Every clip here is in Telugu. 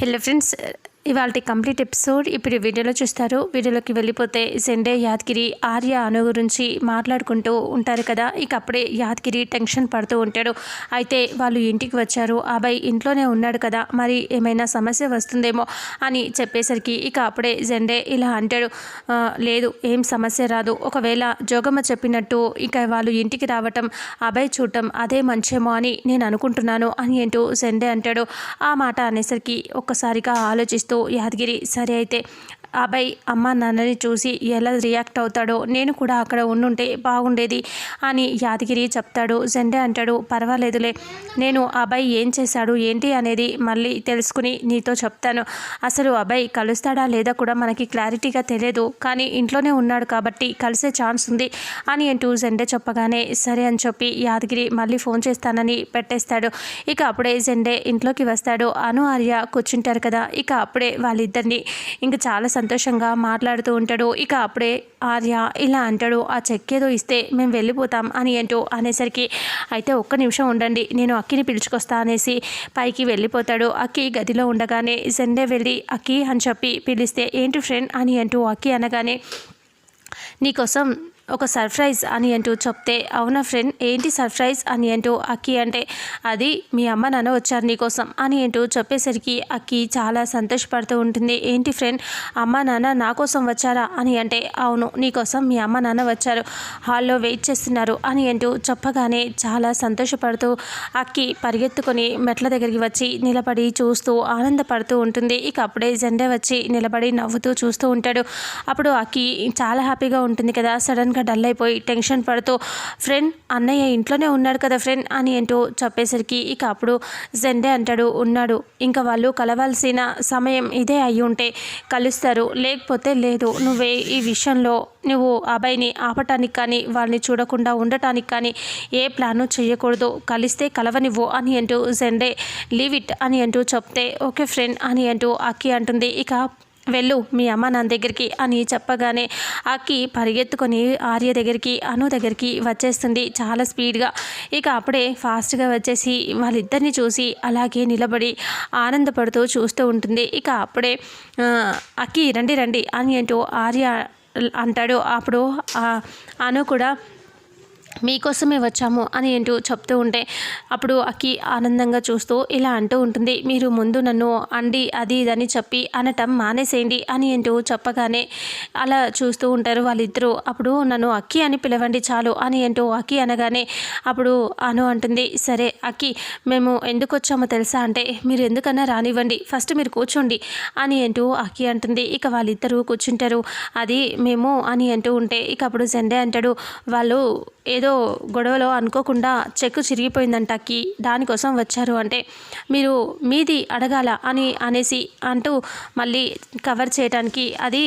హలో ఫ్రెండ్స్ ఇవాళ కంప్లీట్ ఎపిసోడ్. ఇప్పుడు వీడియోలో చూస్తారు. వీడియోలోకి వెళ్ళిపోతే జెండే యాదగిరి ఆర్య అను గురించి మాట్లాడుకుంటూ ఉంటారు కదా. ఇక అప్పుడే యాదగిరి టెన్షన్ పడుతూ ఉంటాడు. అయితే వాళ్ళు ఇంటికి వచ్చారు. అబ్బాయి ఇంట్లోనే ఉన్నాడు కదా. మరి ఏమైనా సమస్య వస్తుందేమో అని చెప్పేసరికి ఇక అప్పుడే జెండే ఇలా అంటాడు. లేదు ఏం సమస్య రాదు. ఒకవేళ జోగమ్మ చెప్పినట్టు ఇక వాళ్ళు ఇంటికి రావటం అబ్బాయి చూడటం అదే మంచేమో అని నేను అనుకుంటున్నాను అని ఏంటో జెండే అంటాడు. ఆ మాట అనేసరికి ఒక్కసారిగా ఆలోచిస్తూ యాదగిరి సరే అయితే అభయ్ అమ్మ నాన్నని చూసి ఎలా రియాక్ట్ అవుతాడో నేను కూడా అక్కడ ఉండుంటే బాగుండేది అని యాదగిరి చెప్తాడు. జెండే అంటాడు పర్వాలేదులే నేను అబ్బాయి ఏం చేశాడు ఏంటి అనేది మళ్ళీ తెలుసుకుని నీతో చెప్తాను. అసలు అభయ్ కలుస్తాడా లేదా కూడా మనకి క్లారిటీగా తెలియదు కానీ ఇంట్లోనే ఉన్నాడు కాబట్టి కలిసే ఛాన్స్ ఉంది అని అంటూ జెండే చెప్పగానే సరే అని చెప్పి యాదగిరి మళ్ళీ ఫోన్ చేస్తానని పెట్టేస్తాడు. ఇక అప్పుడే జెండే ఇంట్లోకి వస్తాడు. అను ఆర్య కూర్చుంటారు కదా ఇక అప్పుడే వాళ్ళిద్దరిని. ఇంకా చాలా సంతోషంగా మాట్లాడుతూ ఉంటాడు. ఇక అప్పుడే ఆర్య ఇలా అంటాడు ఆ చెక్ ఏదో ఇస్తే మేము వెళ్ళిపోతాం అని అంటూ అనేసరికి అయితే ఒక్క నిమిషం ఉండండి నేను అక్కిని పిలుచుకొస్తా అనేసి పైకి వెళ్ళిపోతాడు. అక్కి గదిలో ఉండగానే జెండే వెళ్ళి అక్కి అని చెప్పి పిలిస్తే ఏంటి ఫ్రెండ్? అని అంటూ అక్కి అనగానే నీకోసం ఒక సర్ప్రైజ్ అని అంటూ చెప్తే అవునా ఫ్రెండ్? ఏంటి సర్ప్రైజ్ అని అంటూ అక్కి అంటే అది మీ అమ్మ నాన్న వచ్చారు నీకోసం అని అంటూ చెప్పేసరికి అక్కి చాలా సంతోషపడుతూ ఉంటుంది. ఏంటి ఫ్రెండ్? అమ్మ నాన్న నా కోసం వచ్చారా? అని అంటే అవును నీకోసం మీ అమ్మ నాన్న వచ్చారు. హాల్లో వెయిట్ చేస్తున్నారు అని అంటూ చెప్పగానే చాలా సంతోషపడుతూ అక్కి పరిగెత్తుకొని మెట్ల దగ్గరికి వచ్చి నిలబడి చూస్తూ ఆనందపడుతూ ఉంటుంది. ఇక అప్పుడే జెండా వచ్చి నిలబడి నవ్వుతూ చూస్తూ ఉంటాడు. అప్పుడు అక్కి చాలా హ్యాపీగా ఉంటుంది కదా. సడన్గా డల్ అయిపోయి టెన్షన్ పడుతూ ఫ్రెండ్ అన్నయ్య ఇంట్లోనే ఉన్నాడు కదా ఫ్రెండ్ అని ఏంటో చెప్పేసరికి ఇక అప్పుడు జెండే అంటాడు ఉన్నాడు. ఇంకా వాళ్ళు కలవాల్సిన సమయం ఇదే అయి ఉంటే కలుస్తారు. లేకపోతే లేదు నువ్వే ఈ విషయంలో నువ్వు అబ్బాయిని ఆపటానికి కానీ వాళ్ళని చూడకుండా ఉండటానికి కానీ ఏ ప్లాను చేయకూడదు కలిస్తే కలవనివ్వు అని అంటూ జెండే లీవ్ ఇట్ అని అంటూ చెప్తే ఓకే ఫ్రెండ్ అని అంటూ అక్కి అంటుంది. ఇక వెళ్ళు మీ అమ్మ నాన్న దగ్గరికి అని చెప్పగానే అక్కి పరిగెత్తుకొని ఆర్య దగ్గరికి అను దగ్గరికి వచ్చేస్తుంది చాలా స్పీడ్గా. ఇక అప్పుడే ఫాస్ట్గా వచ్చేసి వాళ్ళిద్దరిని చూసి అలాగే నిలబడి ఆనందపడుతూ చూస్తూ ఉంటుంది. ఇక అప్పుడే అక్కి రండి రండి అని ఏంటో ఆర్య అంటాడు. అప్పుడు అను కూడా మీకోసమే వచ్చాము అని ఏంటో చెప్తూ ఉంటే అప్పుడు అక్కి ఆనందంగా చూస్తూ ఇలా అంటూ ఉంటుంది మీరు ముందు నన్ను అండి అది ఇదని చెప్పి అనటం మానేసేయండి అని ఏంటో చెప్పగానే అలా చూస్తూ ఉంటారు వాళ్ళిద్దరూ. అప్పుడు నన్ను అక్కి అని పిలవండి చాలు అని ఏంటో అక్కి అనగానే అప్పుడు అను అంటుంది సరే అక్కి మేము ఎందుకు వచ్చామో తెలుసా అంటే మీరు ఎందుకన్నా రానివ్వండి ఫస్ట్ మీరు కూర్చోండి అని అంటూ అక్కి అంటుంది. ఇక వాళ్ళిద్దరూ కూర్చుంటారు. అది మేము అని అంటూ ఉంటే ఇక అప్పుడు జెండే అంటాడు. వాళ్ళు ఏదో గొడవలో అనుకోకుండా చెక్కు చిరిగిపోయిందంట అక్కి. దానికోసం వచ్చారు అంటే మీరు మీది అడగాల అని అనేసి అంటూ మళ్ళీ కవర్ చేయడానికి అది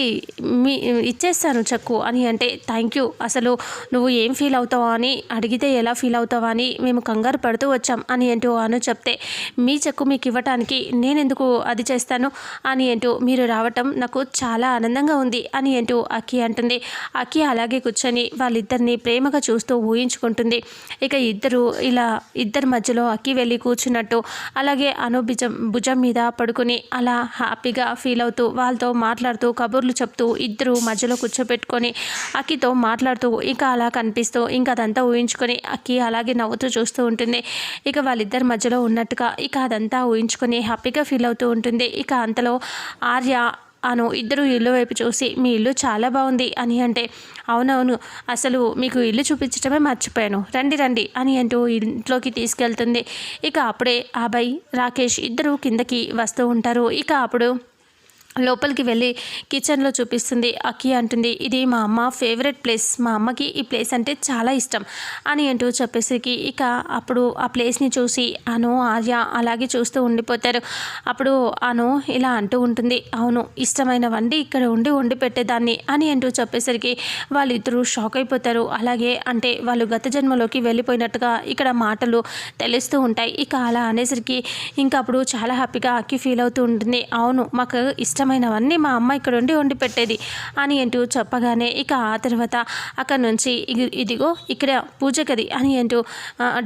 మీ ఇచ్చేస్తాను చెక్కు అని అంటే థ్యాంక్ యూ. అసలు నువ్వు ఏం ఫీల్ అవుతావా అని అడిగితే ఎలా ఫీల్ అవుతావా అని మేము కంగారు పడుతూ వచ్చాం అని అంటూ అను చెప్తే మీ చెక్కు మీకు ఇవ్వటానికి నేనెందుకు అది చేస్తాను అని అంటూ మీరు రావటం నాకు చాలా ఆనందంగా ఉంది అని అంటూ అక్కి అంటుంది. అక్కి అలాగే కూర్చొని వాళ్ళిద్దరిని ప్రేమగా చూస్తూ ఊహించుకుంటుంది. ఇక ఇద్దరు ఇలా ఇద్దరి మధ్యలో అక్కి వెళ్ళి కూర్చున్నట్టు అలాగే అను భుజం భుజం మీద పడుకుని అలా హ్యాపీగా ఫీల్ అవుతూ వాళ్ళతో మాట్లాడుతూ కబుర్లు చెప్తూ ఇద్దరు మధ్యలో కూర్చోబెట్టుకొని అక్కితో మాట్లాడుతూ ఇంకా అలా కనిపిస్తూ ఇంకా అదంతా ఊహించుకొని అక్కి అలాగే నవ్వుతూ చూస్తూ ఉంటుంది. ఇక వాళ్ళిద్దరి మధ్యలో ఉన్నట్టుగా ఇక అదంతా ఊహించుకొని హ్యాపీగా ఫీల్ అవుతూ ఉంటుంది. ఇక అంతలో ఆర్య అను ఇద్దరు ఇల్లు వైపు చూసి మీ ఇల్లు చాలా బాగుంది అని అంటే అవునవును అసలు మీకు ఇల్లు చూపించడమే మర్చిపోయాను. రండి రండి అని అంటూ ఇంట్లోకి తీసుకెళ్తుంది. ఇక అప్పుడే అభయ్ రాకేష్ ఇద్దరు కిందకి వస్తూ ఉంటారు. ఇక అప్పుడు లోపలికి వెళ్ళి కిచెన్లో చూపిస్తుంది. అక్కి అంటుంది ఇది మా అమ్మ ఫేవరెట్ ప్లేస్. మా అమ్మకి ఈ ప్లేస్ అంటే చాలా ఇష్టం అని అంటూ చెప్పేసరికి ఇక అప్పుడు ఆ ప్లేస్ని చూసి అను ఆర్య అలాగే చూస్తూ ఉండిపోతారు. అప్పుడు అను ఇలా అంటూ ఉంటుంది అవును ఇష్టమైన వండి ఇక్కడ ఉండి వండి పెట్టేదాన్ని అని అంటూ చెప్పేసరికి వాళ్ళిద్దరూ షాక్ అయిపోతారు. అలాగే అంటే వాళ్ళు గత జన్మలోకి వెళ్ళిపోయినట్టుగా ఇక్కడ మాటలు తెలుస్తూ ఉంటాయి. ఇక అలా అనేసరికి ఇంకా అప్పుడు చాలా హ్యాపీగా అక్కి ఫీల్ అవుతూ ఉంటుంది అవును మాకు ఇష్టం ఇష్టమైనవన్నీ మా అమ్మ ఇక్కడ ఉండి వండి పెట్టేది అని అంటూ చెప్పగానే ఇక ఆ తర్వాత అక్కడ నుంచి ఇదిగో ఇక్కడ పూజ గది అని అంటూ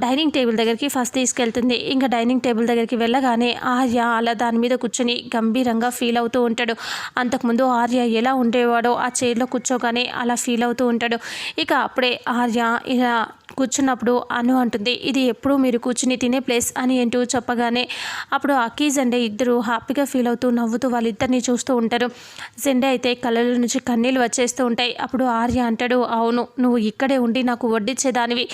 డైనింగ్ టేబుల్ దగ్గరికి ఫస్ట్ తీసుకెళ్తుంది. ఇంకా డైనింగ్ టేబుల్ దగ్గరికి వెళ్ళగానే ఆర్య అలా దాని మీద కూర్చొని గంభీరంగా ఫీల్ అవుతూ ఉంటాడు. అంతకుముందు ఆర్య ఎలా ఉండేవాడో ఆ చైర్లో కూర్చోగానే అలా ఫీల్ అవుతూ ఉంటాడు. ఇక అప్పుడే ఆర్య ఇలా కూర్చున్నప్పుడు అను అంటుంది ఇది ఎప్పుడు మీరు కూర్చుని తినే ప్లేస్ అని అంటూ చెప్పగానే అప్పుడు అకీజ్ అంటే ఇద్దరు హ్యాపీగా ఫీల్ అవుతూ నవ్వుతూ వాళ్ళిద్దరిని చూస్తూ ఉంటారు. జెండే అయితే కళ్ళలో నుంచి కన్నీళ్ళు వచ్చేస్తూ ఉంటాయి. అప్పుడు ఆర్య అంటాడు అవును నువ్వు ఇక్కడే ఉండి నాకు వడ్డించేదానివి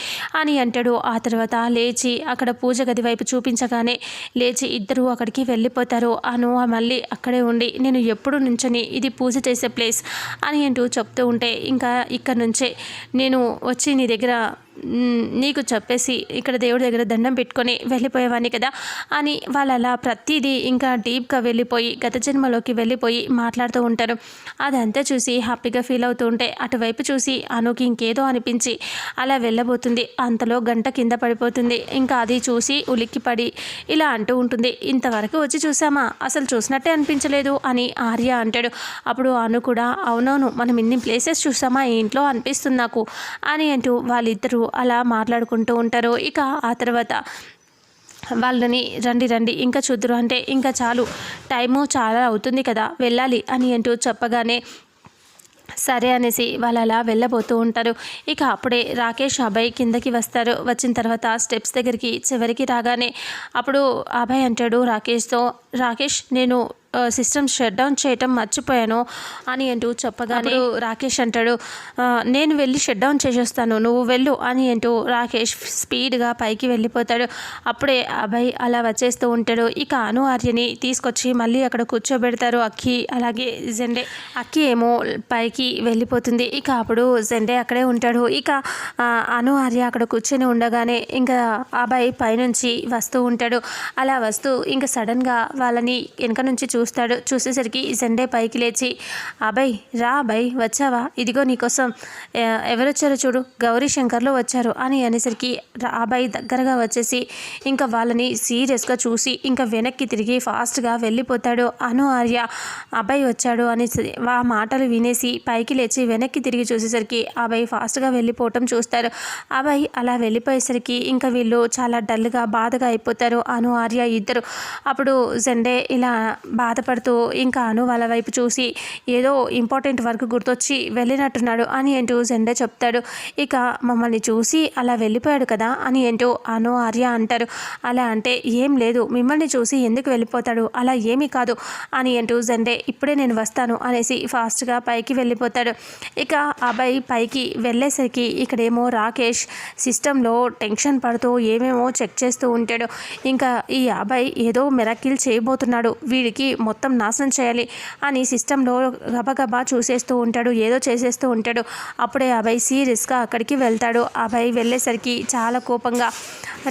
అని అంటాడు. ఆ తర్వాత లేచి అక్కడ పూజ గది వైపు చూపించగానే లేచి ఇద్దరు అక్కడికి వెళ్ళిపోతారు. అను మళ్ళీ అక్కడే ఉండి నేను ఎప్పుడు నుంచొని ఇది పూజ చేసే ప్లేస్ అని అంటూ చెప్తూ ఉంటే ఇంకా ఇక్కడ నుంచే నేను వచ్చి నీ దగ్గర నీకు చెప్పేసి ఇక్కడ దేవుడి దగ్గర దండం పెట్టుకొని వెళ్ళిపోయేవాడిని కదా అని వాళ్ళు అలా ప్రతిదీ ఇంకా డీప్గా వెళ్ళిపోయి గత జన్మలోకి వెళ్ళిపోయి మాట్లాడుతూ ఉంటారు. అదంతా చూసి హ్యాపీగా ఫీల్ అవుతూ ఉంటే అటువైపు చూసి అనుకి ఇంకేదో అనిపించి అలా వెళ్ళబోతుంది. అంతలో గంట కింద పడిపోతుంది. ఇంకా అది చూసి ఉలిక్కిపడి ఇలా అంటూ ఉంటుంది. ఇంతవరకు వచ్చి చూసామా అసలు చూసినట్టే అనిపించలేదు అని ఆర్య అంటాడు. అప్పుడు అను కూడా అవునవును మనం ఇన్ని ప్లేసెస్ చూసామా ఇంట్లో అనిపిస్తుంది నాకు అని అంటూ వాళ్ళిద్దరూ అలా మాట్లాడుకుంటూ ఉంటారు ఇక ఆ తర్వాత వాళ్ళని రండి రండి ఇంకా చూద్దరు. అంటే ఇంకా చాలు టైము చాలా అవుతుంది కదా వెళ్ళాలి అని అంటూ చెప్పగానే సరే అనేసి వాళ్ళు అలా వెళ్ళబోతూ ఉంటారు. ఇక అప్పుడే రాకేష్ అభయ్ కిందకి వస్తారు. వచ్చిన తర్వాత స్టెప్స్ దగ్గరికి చివరికి రాగానే అప్పుడు అభయ్ అంటాడు రాకేష్తో రాకేష్ నేను సిస్టమ్ షట్ డౌన్ చేయటం మర్చిపోయాను అని అంటూ చెప్పగానే రాకేష్ అంటాడు "ఆ, నేను వెళ్ళి షట్ డౌన్ చేసేస్తాను నువ్వు వెళ్ళు అని అంటూ రాకేష్ స్పీడ్గా పైకి వెళ్ళిపోతాడు. అప్పుడే అభయ్ అలా వచ్చేస్తూ ఉంటాడు. ఇక అను ఆర్యని తీసుకొచ్చి మళ్ళీ అక్కడ కూర్చోబెడతారు. అక్కి అలాగే జెండే అక్కి ఏమో పైకి వెళ్ళిపోతుంది. ఇక అప్పుడు జెండే అక్కడే ఉంటాడు. ఇక అను ఆర్య అక్కడ కూర్చొని ఉండగానే ఇంకా అబ్బాయి పైనుంచి వస్తూ ఉంటాడు. అలా వస్తూ ఇంకా సడన్గా వాళ్ళని వెనక నుంచి చూస్తాడు. చూసేసరికి జెండే పైకి లేచి అబ్బాయి రా అభయ్ వచ్చావా? ఇదిగో నీకోసం ఎవరొచ్చారో చూడు గౌరీ శంకర్లో వచ్చారు అని అనేసరికి రా- అబ్బాయి దగ్గరగా వచ్చేసి ఇంకా వాళ్ళని సీరియస్గా చూసి ఇంకా వెనక్కి తిరిగి ఫాస్ట్గా వెళ్ళిపోతాడు. అను ఆర్య అబ్బాయి వచ్చాడు అని ఆ మాటలు వినేసి పైకి లేచి వెనక్కి తిరిగి చూసేసరికి అభయ్ ఫాస్ట్గా వెళ్ళిపోవటం చూస్తారు. అబ్బాయి అలా వెళ్ళిపోయేసరికి ఇంకా వీళ్ళు చాలా డల్గా బాధగా అయిపోతారు. అను ఆర్య ఇద్దరు అప్పుడు జెండే ఇలా బాధపడుతూ ఇంకా అను వాళ్ళ వైపు చూసి ఏదో ఇంపార్టెంట్ వర్క్ గుర్తొచ్చి వెళ్ళినట్టున్నాడు అని ఏంటో జెండే చెప్తాడు. ఇక మమ్మల్ని చూసి అలా వెళ్ళిపోయాడు కదా అని ఏంటో అను ఆర్య అంటారు. అలా అంటే ఏం లేదు మిమ్మల్ని చూసి ఎందుకు వెళ్ళిపోతాడు? అలా ఏమీ కాదు అని ఏంటో జెండే ఇప్పుడే నేను వస్తాను అనేసి ఫాస్ట్గా పైకి వెళ్ళిపోతాడు. ఇక అబ్బాయి పైకి వెళ్ళేసరికి ఇక్కడేమో రాకేష్ సిస్టంలో టెన్షన్ పడుతూ ఏమేమో చెక్ చేస్తూ ఉంటాడు. ఇంకా ఈ అబ్బాయి ఏదో మెరకిల్ చేయబోతున్నాడు. వీడికి మొత్తం నాశనం చేయాలి అని సిస్టంలో గబగబా చూసేస్తూ ఉంటాడు ఏదో చేసేస్తూ ఉంటాడు. అప్పుడే అభయ్ సీరియస్గా అక్కడికి వెళ్తాడు. అభయ్ వెళ్ళేసరికి చాలా కోపంగా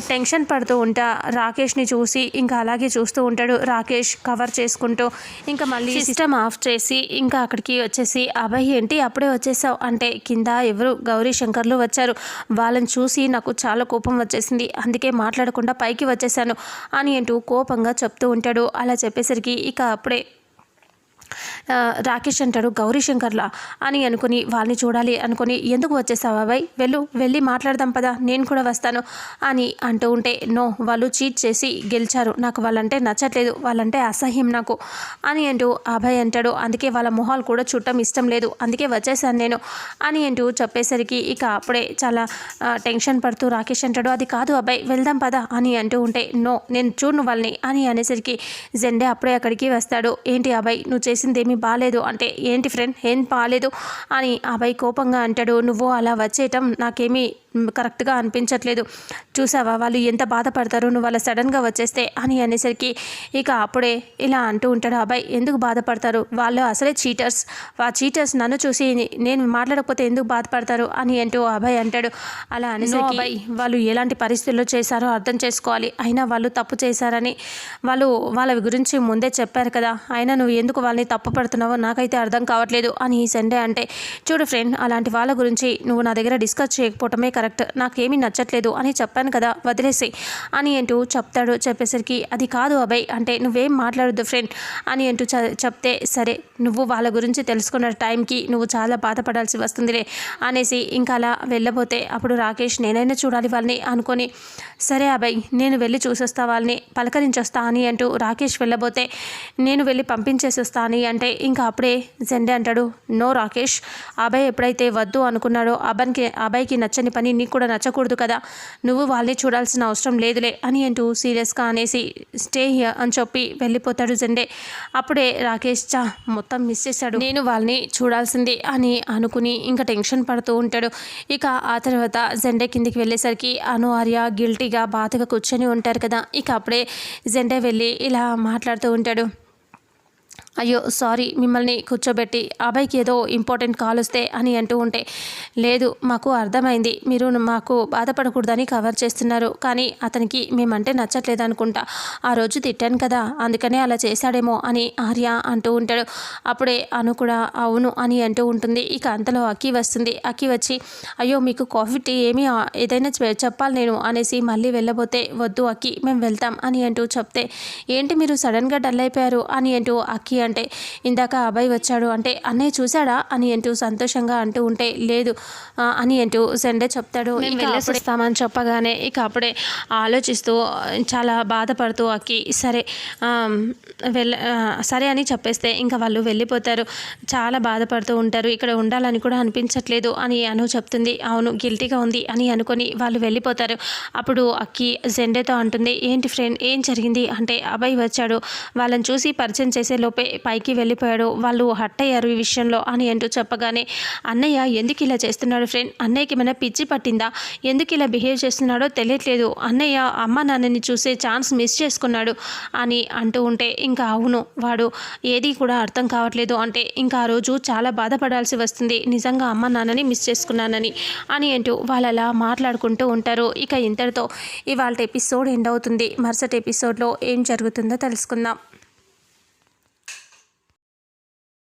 టెన్షన్ పడుతూ ఉంటా. రాకేష్ని చూసి ఇంకా అలాగే చూస్తూ ఉంటాడు. రాకేష్ కవర్ చేసుకుంటూ ఇంకా మళ్ళీ సిస్టమ్ ఆఫ్ చేసి ఇంకా అక్కడికి వచ్చేసి అభయ్ ఏంటి? అప్పుడే వచ్చేసావు. అంటే కింద ఎవరు? గౌరీ శంకర్లు వచ్చారు. వాళ్ళని చూసి నాకు చాలా కోపం వచ్చేసింది. అందుకే మాట్లాడకుండా పైకి వచ్చేసాను అని అంటూ కోపంగా చెప్తూ ఉంటాడు. అలా చెప్పేసరికి ఇక అప్పుడే ఆ, రాకేష్ అంటాడు గౌరీ శంకర్లా? అని అనుకుని వాళ్ళని చూడాలి అనుకుని ఎందుకు వచ్చేసావు అబ్బాయి? వెళ్ళు వెళ్ళి మాట్లాడదాం పదా నేను కూడా వస్తాను. అని అంటూ ఉంటే నో వాళ్ళు చీట్ చేసి గెలిచారు. నాకు వాళ్ళంటే నచ్చట్లేదు వాళ్ళంటే అసహ్యం నాకు. అని అంటూ అభయ్ అంటాడు అందుకే వాళ్ళ మొహాలు కూడా చుట్టం ఇష్టం లేదు అందుకే వచ్చేసాను నేను. అని అంటూ చెప్పేసరికి ఇక అప్పుడే చాలా టెన్షన్ పడుతూ రాకేష్ అంటాడు అది కాదు అబ్బాయి వెళ్దాం పదా. అని అంటూ ఉంటే నో నేను చూడను వాళ్ళని. అని అనేసరికి జెండే అప్పుడే అక్కడికి వస్తాడు. ఏంటి అబ్బాయి నువ్వు చేసి ఏమీ బాగాలేదు అంటే ఏంటి ఫ్రెండ్ ఏం బాగాలేదు అని అబ్బాయి కోపంగా అంటాడు. నువ్వు అలా వచ్చేయటం నాకేమీ కరెక్ట్గా అనిపించట్లేదు. చూసావా? వాళ్ళు ఎంత బాధపడతారు? నువ్వు అలా సడన్గా వచ్చేస్తే అని అనేసరికి ఇక అప్పుడే ఇలా అంటూ ఉంటాడు అబ్బాయి ఎందుకు బాధపడతారు? వాళ్ళు అసలే చీటర్స్ ఆ చీటర్స్ నన్ను చూసి నేను మాట్లాడకపోతే ఎందుకు బాధపడతారు? అని అంటూ అబ్బాయి అంటాడు. అలా అనేసరికి అబ్బాయి వాళ్ళు ఎలాంటి పరిస్థితుల్లో చేశారో అర్థం చేసుకోవాలి. అయినా వాళ్ళు తప్పు చేశారని వాళ్ళు వాళ్ళ గురించి ముందే చెప్పారు కదా. అయినా నువ్వు ఎందుకు వాళ్ళని తప్పు పడుతున్నావో నాకైతే అర్థం కావట్లేదు అని సండే అంటే చూడు ఫ్రెండ్ అలాంటి వాళ్ళ గురించి నువ్వు నా దగ్గర డిస్కస్ చేయకపోవటమే కరెక్ట్ నాకేమీ నచ్చట్లేదు అని చెప్పాను కదా వదిలేసి అని అంటూ చెప్తాడు. చెప్పేసరికి అది కాదు అభయ్ అంటే నువ్వేం మాట్లాడద్దు ఫ్రెండ్ అని అంటూ చెప్తే సరే నువ్వు వాళ్ళ గురించి తెలుసుకున్న టైంకి నువ్వు చాలా బాధపడాల్సి వస్తుందిలే అనేసి ఇంకా అలా వెళ్ళబోతే అప్పుడు రాకేష్ నేనైనా చూడాలి వాళ్ళని అనుకొని సరే అభయ్ నేను వెళ్ళి చూసొస్తా వాళ్ళని పలకరించొస్తా అని అంటూ రాకేష్ వెళ్ళబోతే నేను వెళ్ళి పంపించేసి వస్తా అని అంటే ఇంకా అప్పుడే జెండే అంటాడు నో రాకేష్ అభయ్ ఎప్పుడైతే వద్దు అనుకున్నాడో అబ్బాయికి అబ్బాయికి నచ్చని పని నీకు కూడా నచ్చకూడదు కదా. నువ్వు వాళ్ళని చూడాల్సిన అవసరం లేదులే అని అంటూ సీరియస్గా అనేసి స్టే హియర్ అని చెప్పి వెళ్ళిపోతాడు జెండే. అప్పుడే రాకేష్ చా మొత్తం మిస్ చేశాడు. నేను వాళ్ళని చూడాల్సింది అని అనుకుని ఇంకా టెన్షన్ పడుతూ ఉంటాడు. ఇక ఆ తర్వాత జెండే కిందికి వెళ్ళేసరికి అను ఆర్య గిల్టీగా బాధగా కూర్చొని ఉంటారు కదా. ఇక అప్పుడే జెండే వెళ్ళి ఇలా మాట్లాడుతూ ఉంటాడు. అయ్యో సారీ మిమ్మల్ని కూర్చోబెట్టి అబ్బాయికి ఏదో ఇంపార్టెంట్ కాల్ వస్తే అని అంటూ ఉంటే లేదు మాకు అర్థమైంది మీరు మాకు బాధపడకూడదని కవర్ చేస్తున్నారు కానీ అతనికి మేమంటే నచ్చట్లేదు అనుకుంటా ఆ రోజు తిట్టాను కదా అందుకనే అలా చేశాడేమో అని ఆర్య అంటూ ఉంటాడు. అప్పుడే అను కూడా అవును అని అంటూ ఉంటుంది. ఇక అంతలో అక్కి వస్తుంది. అక్కి వచ్చి అయ్యో మీకు కాఫీ టీ ఏమీ ఏదైనా చె- చెప్పాలి నేను అనేసి మళ్ళీ వెళ్ళబోతే వద్దు అక్కి మేము వెళ్తాం అని అంటూ చెప్తే ఏంటి మీరు సడన్గా డల్ అయిపోయారు అని అంటూ అక్కి అంటే ఇందాక అబ్బాయి వచ్చాడు అంటే అన్నయ్య చూశాడా? అని అంటూ సంతోషంగా అంటూ ఉంటే లేదు అని అంటూ సండే చెప్తాడు. మేము ఇక వెళ్ళేసి వస్తామని చెప్పగానే ఇక అప్పుడే ఆలోచిస్తూ చాలా బాధపడుతూ అక్కి సరే వెళ్ళ సరే అని చెప్పేస్తే ఇంకా వాళ్ళు వెళ్ళిపోతారు. చాలా బాధపడుతూ ఉంటారు. ఇక్కడ ఉండాలని కూడా అనిపించట్లేదు అని అను చెప్తుంది. అవును గిల్టీగా ఉంది అని అనుకొని వాళ్ళు వెళ్ళిపోతారు. అప్పుడు అక్కి జెండేతో అంటుంది ఏంటి ఫ్రెండ్ ఏం జరిగింది? అంటే అబ్బాయి వచ్చాడు. వాళ్ళని చూసి పరిచయం చేసే లోపే పైకి వెళ్ళిపోయాడు. వాళ్ళు హట్ అయ్యారు ఈ విషయంలో అని అంటూ చెప్పగానే అన్నయ్య ఎందుకు ఇలా చేస్తున్నాడు ఫ్రెండ్ అన్నయ్యకి ఏమైనా పిచ్చి పట్టిందా? ఎందుకు ఇలా బిహేవ్ చేస్తున్నాడో తెలియట్లేదు. అన్నయ్య అమ్మ నాన్నని చూసే ఛాన్స్ మిస్ చేసుకున్నాడు అని అంటూ ఉంటే ఇంకా అవును వాడు ఏది కూడా అర్థం కావట్లేదు. అంటే ఇంకా ఆ రోజు చాలా బాధపడాల్సి వస్తుంది. నిజంగా అమ్మ నాన్నని మిస్ చేసుకున్నానని అని అంటూ వాళ్ళు అలా మాట్లాడుకుంటూ ఉంటారు. ఇక ఇంతటితో ఇవాళ ఎపిసోడ్ ఎండ్ అవుతుంది. మరుసటి ఎపిసోడ్లో ఏం జరుగుతుందో తెలుసుకుందాం.